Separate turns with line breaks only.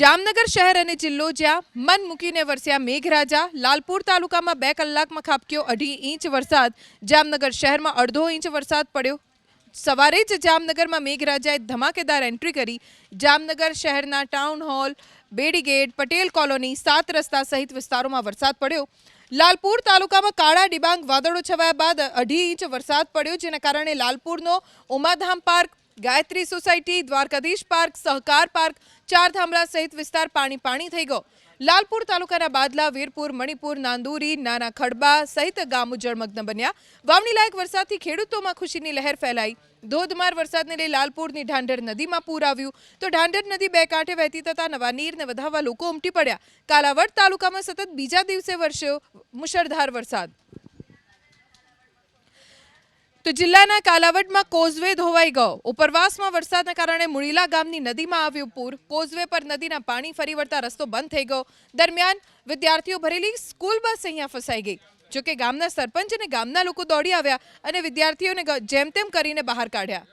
જામનગર શહેર અને જિલ્લો જ્યાં મન મૂકીને વરસ્યા મેઘરાજા, લાલપુર તાલુકામાં બે કલાકમાં ખાબક્યો અઢી ઇંચ વરસાદ. જામનગર શહેરમાં અડધો ઇંચ વરસાદ પડ્યો. સવારે જ જામનગરમાં મેઘરાજાએ ધમાકેદાર એન્ટ્રી કરી. જામનગર શહેરના town hall Bedi Gate Patel colony, સાત રસ્તા સહિત વિસ્તારોમાં વરસાદ પડ્યો. લાલપુર તાલુકામાં કાળા ડિબાંગ વાદળો છવાયા બાદ અઢી ઇંચ વરસાદ પડ્યો, જેના કારણે લાલપુરનો Umadham park Gayatri society, Dwarkadhish park, Sahakar park ચાર સહિત વિસ્તાર પાણી પાણી થઈ ગયો. લાલપુર તાલુકાના બાદલા, વીરપુર, મણિપુર, નાંદુરી, નાના ખડબા સહિત ગામો જળમગ્ન બન્યા. વાવણી લાયક વરસાદથી ખેડૂતોમાં ખુશીની લહેર ફેલાઈ. ધોધમાર વરસાદને લઈ લાલપુરની ઢાંઢર નદીમાં પૂર આવ્યું. તો ઢાંઢર નદી બે કાંઠે વહેતી થતા નવા નીરને વધાવવા લોકો ઉમટી પડ્યા. કાલાવડ તાલુકામાં સતત બીજા દિવસે વરસ્યો મુશળધાર વરસાદ. તો જિલ્લાના કાલાવડમાં કોઝવે ધોવાઈ ગયો. ઉપરવાસમાં વરસાદના કારણે મુળીલા ગામની નદીમાં આવ્યું પૂર. કોઝવે પર નદીના પાણી ફરી વળતા રસ્તો બંધ થઈ ગયો. દરમિયાન વિદ્યાર્થીઓ ભરેલી સ્કૂલ બસ અહીંયા ફસાઈ ગઈ. જોકે ગામના સરપંચ અને ગામના લોકો દોડી આવ્યા અને વિદ્યાર્થીઓને જેમ તેમ કરીને બહાર કાઢ્યા.